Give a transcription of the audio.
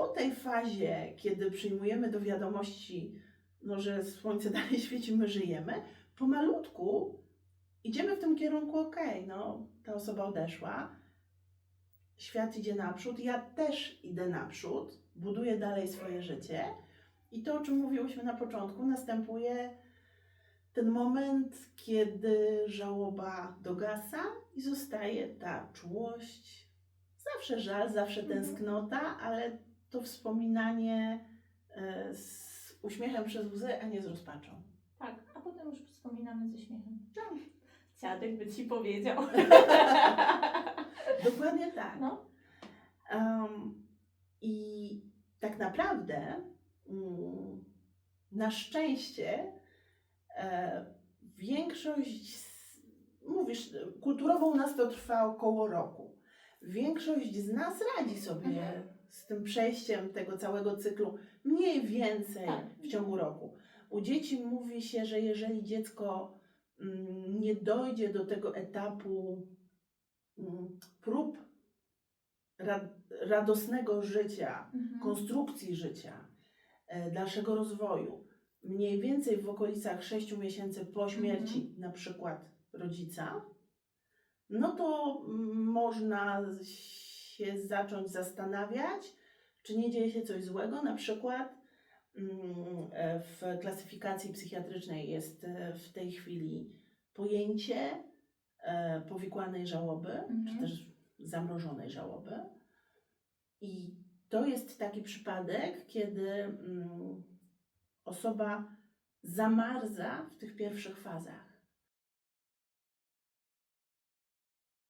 po tej fazie, kiedy przyjmujemy do wiadomości, no, że słońce dalej świeci, my żyjemy, pomalutku idziemy w tym kierunku, okej, no ta osoba odeszła, świat idzie naprzód, ja też idę naprzód, buduję dalej swoje życie i to, o czym mówiłyśmy na początku, następuje ten moment, kiedy żałoba dogasa i zostaje ta czułość, zawsze żal, zawsze Mhm. tęsknota, ale to wspominanie e, z uśmiechem przez łzy, a nie z rozpaczą. Tak, a potem już wspominamy ze śmiechem. Tak. Dziadek by ci powiedział. Dokładnie tak. No. Em, I tak naprawdę mm, na szczęście e, większość, z- mówisz, kulturowo u nas to trwa około roku. Większość z nas radzi sobie Mhm. Z tym przejściem tego całego cyklu mniej więcej Tak. w ciągu roku. U dzieci mówi się, że jeżeli dziecko mm, nie dojdzie do tego etapu mm, prób ra- radosnego życia, Mhm. konstrukcji życia, e, dalszego rozwoju, mniej więcej w okolicach 6 miesięcy po śmierci na przykład rodzica, no to mm, można się zacząć zastanawiać, czy nie dzieje się coś złego, na przykład mm, e, w klasyfikacji psychiatrycznej jest e, w tej chwili pojęcie e, powikłanej żałoby, czy Mhm. też zamrożonej żałoby. I to jest taki przypadek, kiedy mm, osoba zamarza w tych pierwszych fazach.